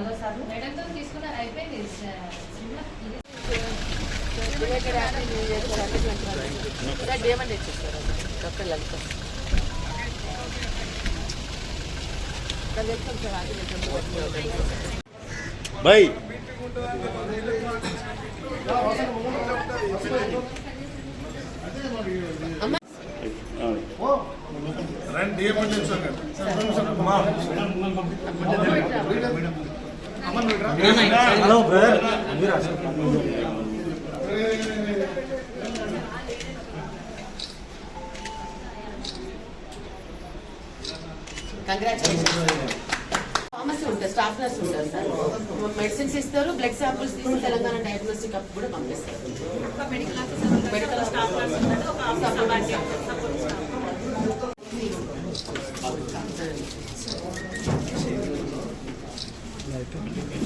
Hello sir. మేడంతో అయిపోయింది. డేమండ్ ఇచ్చేస్తారు డాక్టర్ లలిత బై రండి ఏ పని చేస్తారు హలో బ్రదర్ కంగ్రాచులేషన్స్ ఫార్మసీ ఉంటుంది స్టాఫ్ నర్స్ ఉంటారు సార్. మెడిసిన్స్ ఇస్తారు బ్లడ్ శాంపుల్స్ తీసి తెలంగాణ డయాగ్నోస్టిక్ అప్ కూడా పంపిస్తారు. మెడికల్ స్టాఫ్ నర్స్ ఉంటారు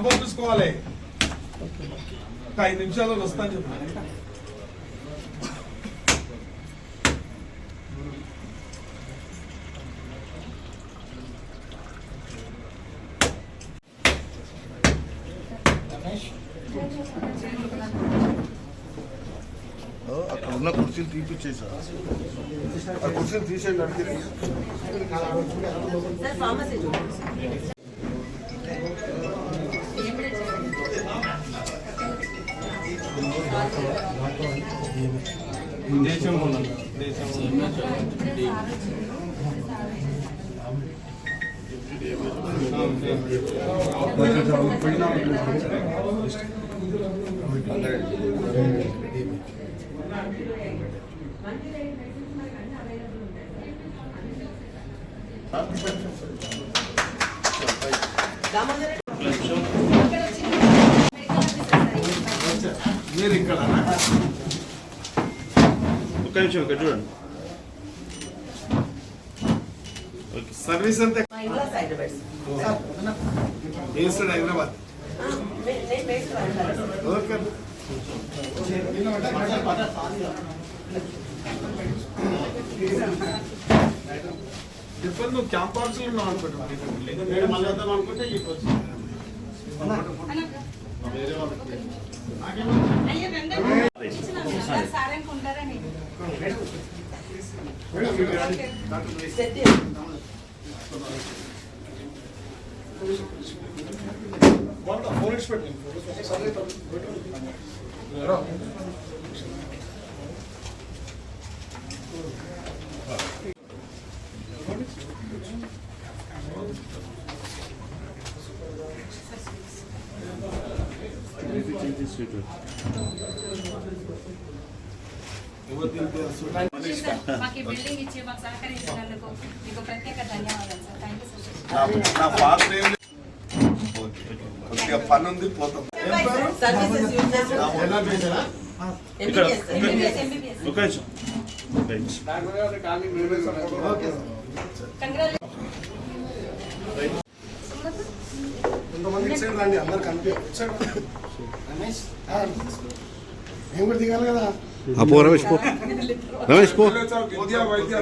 పంపించుకోవాలి ఒక ఐదు నిమిషాల్లో వస్తాను చెప్పి ఉన్న కుర్చీలు తీపిచ్చేసా ఆ కుర్చీలు తీసేయండి అడిగి సార్ ఫార్మసీ చూడండి. దామోదర్ మీరు ఇక్కడ ఒక్క నిమిషం ఇక్కడ చూడండి. ఓకే. సర్వీస్ అంతా హైదరాబాద్. ఓకే. చెప్పండి నువ్వు క్యాంపస్లో ఉన్నావు అనుకుంటున్నావు సెట్ ఫోన్ ఇచ్చి పెట్టండి మాకు బిల్డింగ్ ఇచ్చి మాకు సహకరించినందుకు మీకు ప్రత్యేక ధన్యవాదాలు సార్. థ్యాంక్ యూ కొద్దిగా పని ఉంది పోతాం. సర్వీసెస్ యూజ్ చేస్తారు కొంతమంది రండి అందరు రమేష్ మేము కూడా దిగాలి కదా పో. రమేష్ పో. రమేష్ పో వైద్య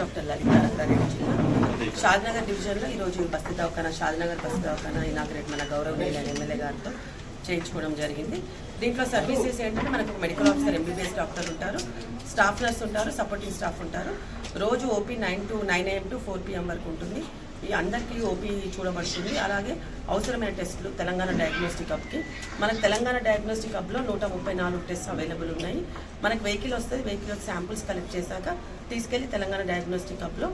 డాక్టర్ లలిత రంగారెడ్డి జిల్లా షాద్నగర్ డివిజన్లో ఈరోజు బస్తీ దవాఖానా షాద్నగర్ బస్తీ దవాఖానా ఇనాగ్రేట్ మన గౌరవనీయులైన ఎమ్మెల్యే గారితో చేయించుకోవడం జరిగింది. దీంట్లో సర్వీసెస్ ఏంటంటే మనకు మెడికల్ ఆఫీసర్ ఎంబీబీఎస్ డాక్టర్ ఉంటారు స్టాఫ్ నర్స్ ఉంటారు సపోర్టింగ్ స్టాఫ్ ఉంటారు. రోజు OP nine to nine AM to four PM వరకు ఉంటుంది. ఈ అందరికీ ఓపీ చూడబడుతుంది. అలాగే అవసరమైన టెస్టులు తెలంగాణ డయాగ్నోస్టిక్ హబ్కి మనకు తెలంగాణ డయాగ్నోస్టిక్ హబ్లో నూట ముప్పై నాలుగు టెస్ట్ అవైలబుల్ ఉన్నాయి. మనకు వెహికల్ వస్తుంది వెహికల్ శాంపుల్స్ కలెక్ట్ చేశాక తీసుకెళ్ళి తెలంగాణ డయాగ్నోస్టిక్ హబ్లో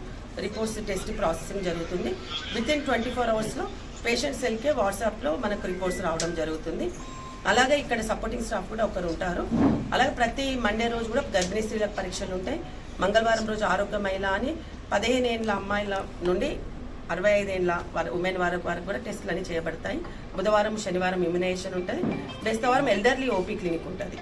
రిపోర్ట్స్ టెస్ట్ ప్రాసెసింగ్ జరుగుతుంది. విత్ ఇన్ ట్వంటీ ఫోర్ అవర్స్లో పేషెంట్ సెల్కే వాట్సాప్లో మనకు రిపోర్ట్స్ రావడం జరుగుతుంది. అలాగే ఇక్కడ సపోర్టింగ్ స్టాఫ్ కూడా ఒకరు ఉంటారు. అలాగే ప్రతి మండే రోజు కూడా గర్భిణీ స్త్రీలకు పరీక్షలు ఉంటాయి. మంగళవారం రోజు ఆరోగ్య మహిళ అని పదిహేను ఏళ్ళ అమ్మాయిల నుండి అరవై ఐదేళ్ళ వారి ఉమెన్ వరకు వరకు కూడా టెస్టులు అన్ని చేయబడతాయి. బుధవారం శనివారం ఇమ్యునైజేషన్ ఉంటుంది. బెస్తవారం ఎల్డర్లీ ఓపీ క్లినిక్ ఉంటుంది.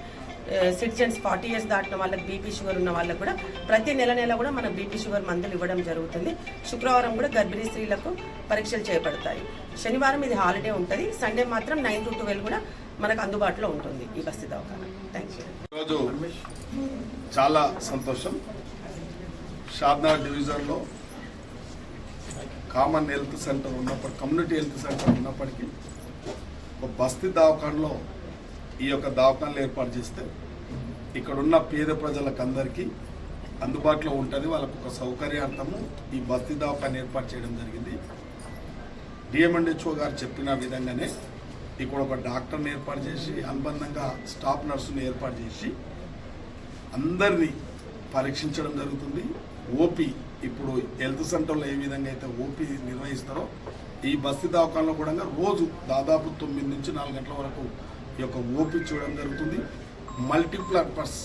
సిటిజన్స్ ఫార్టీ ఇయర్స్ దాటిన వాళ్ళకి బీపీ షుగర్ ఉన్న వాళ్ళకు కూడా ప్రతి నెల నెల కూడా మన బీపీ షుగర్ మందులు ఇవ్వడం జరుగుతుంది. శుక్రవారం కూడా గర్భిణీ స్త్రీలకు పరీక్షలు చేపడతాయి. శనివారం ఇది హాలిడే ఉంటుంది. సండే మాత్రం నైన్ టు ట్వెల్వ్ కూడా మనకు అందుబాటులో ఉంటుంది ఈ బస్తీ దవాఖాన. థ్యాంక్ యూ ఈరోజు చాలా సంతోషం. షాద్నగర్ డివిజన్లో కామన్ హెల్త్ సెంటర్ ఉన్నప్పటి కమ్యూనిటీ హెల్త్ సెంటర్ ఉన్నప్పటికీ ఒక బస్తీ దవాఖానలో ఈ యొక్క దావకాలను ఏర్పాటు చేస్తే ఇక్కడ ఉన్న పేద ప్రజలకు అందరికీ అందుబాటులో ఉంటుంది. వాళ్ళకు ఒక సౌకర్యార్థము ఈ బస్తీ దావకాన్ని ఏర్పాటు చేయడం జరిగింది. డిఎంఎండ్హెచ్ఓ గారు చెప్పిన విధంగానే ఇక్కడ ఒక డాక్టర్ని ఏర్పాటు చేసి అనుబంధంగా స్టాఫ్ నర్సుని ఏర్పాటు చేసి అందరినీ పరీక్షించడం జరుగుతుంది. ఓపీ ఇప్పుడు హెల్త్ సెంటర్లో ఏ విధంగా అయితే ఓపీ నిర్వహిస్తారో ఈ బస్తీ దవాఖానలో కూడా రోజు దాదాపు తొమ్మిది నుంచి నాలుగు గంటల వరకు యొక్క ఓపి చూడడం జరుగుతుంది. మల్టీప్లర్పస్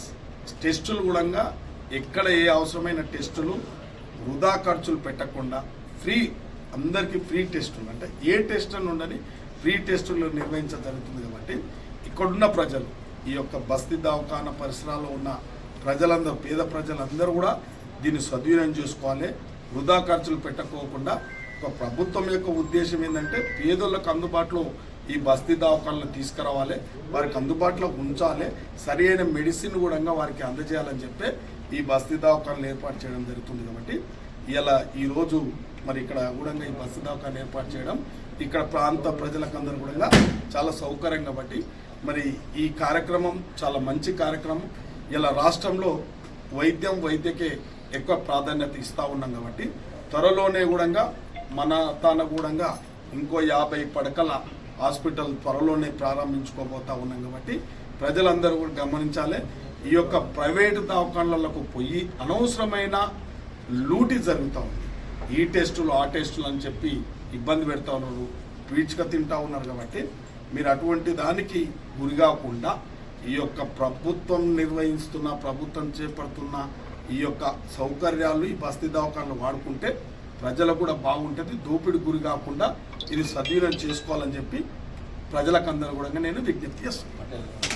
టెస్టులు కూడా ఎక్కడ ఏ అవసరమైన టెస్టులు వృధా ఖర్చులు పెట్టకుండా ఫ్రీ అందరికీ ఫ్రీ టెస్టులు అంటే ఏ టెస్ట్ అని ఉండని ఫ్రీ టెస్టులు నిర్వహించడం జరుగుతుంది కాబట్టి ఇక్కడున్న ప్రజలు ఈ యొక్క బస్తీ దవాఖాన పరిసరాల్లో ఉన్న ప్రజలందరూ పేద ప్రజలందరూ కూడా దీన్ని సద్వినియోగం చేసుకోవాలి. వృధా ఖర్చులు పెట్టకోకుండా ఒక ప్రభుత్వం యొక్క ఉద్దేశం ఏంటంటే పేదలకు అందుబాటులో ఈ బస్తీ దవాఖాన్లు తీసుకురావాలి వారికి అందుబాటులో ఉంచాలి సరి అయిన మెడిసిన్ కూడా వారికి అందజేయాలని చెప్పి ఈ బస్తీ దవాఖానలు ఏర్పాటు చేయడం జరుగుతుంది కాబట్టి ఇలా ఈరోజు మరి ఇక్కడ కూడా ఈ బస్తీ దవాఖాన ఏర్పాటు చేయడం ఇక్కడ ప్రాంత ప్రజలకందరూ కూడా చాలా సౌకర్యం కాబట్టి మరి ఈ కార్యక్రమం చాలా మంచి కార్యక్రమం. ఇలా రాష్ట్రంలో వైద్యం వైద్యకే ఎక్కువ ప్రాధాన్యత ఇస్తూ ఉన్నాం కాబట్టి త్వరలోనే కూడా మన తాన కూడా ఇంకో యాభై పడకల హాస్పిటల్ త్వరలోనే ప్రారంభించుకోబోతా ఉన్నాం కాబట్టి ప్రజలందరూ కూడా గమనించాలి. ఈ యొక్క ప్రైవేటు దవాఖానలకు పోయి అనవసరమైన లూటి జరుగుతూ ఉంది. ఈ టెస్టులు ఆ టెస్టులు అని చెప్పి ఇబ్బంది పెడతా ఉన్నారు. పీచుక తింటా ఉన్నారు కాబట్టి మీరు అటువంటి దానికి గురి కాకుండా ఈ యొక్క ప్రభుత్వం నిర్వహిస్తున్న ప్రభుత్వం చేపడుతున్న ఈ యొక్క సౌకర్యాలు ఈ బస్తీ దవాఖానలు వాడుకుంటే ప్రజలకు కూడా బాగుంటుంది దోపిడి గురి కాకుండా ఇది సద్వినియోగం చేసుకోవాలని చెప్పి ప్రజలకందరూ కూడా నేను విజ్ఞప్తి చేస్తున్నాను.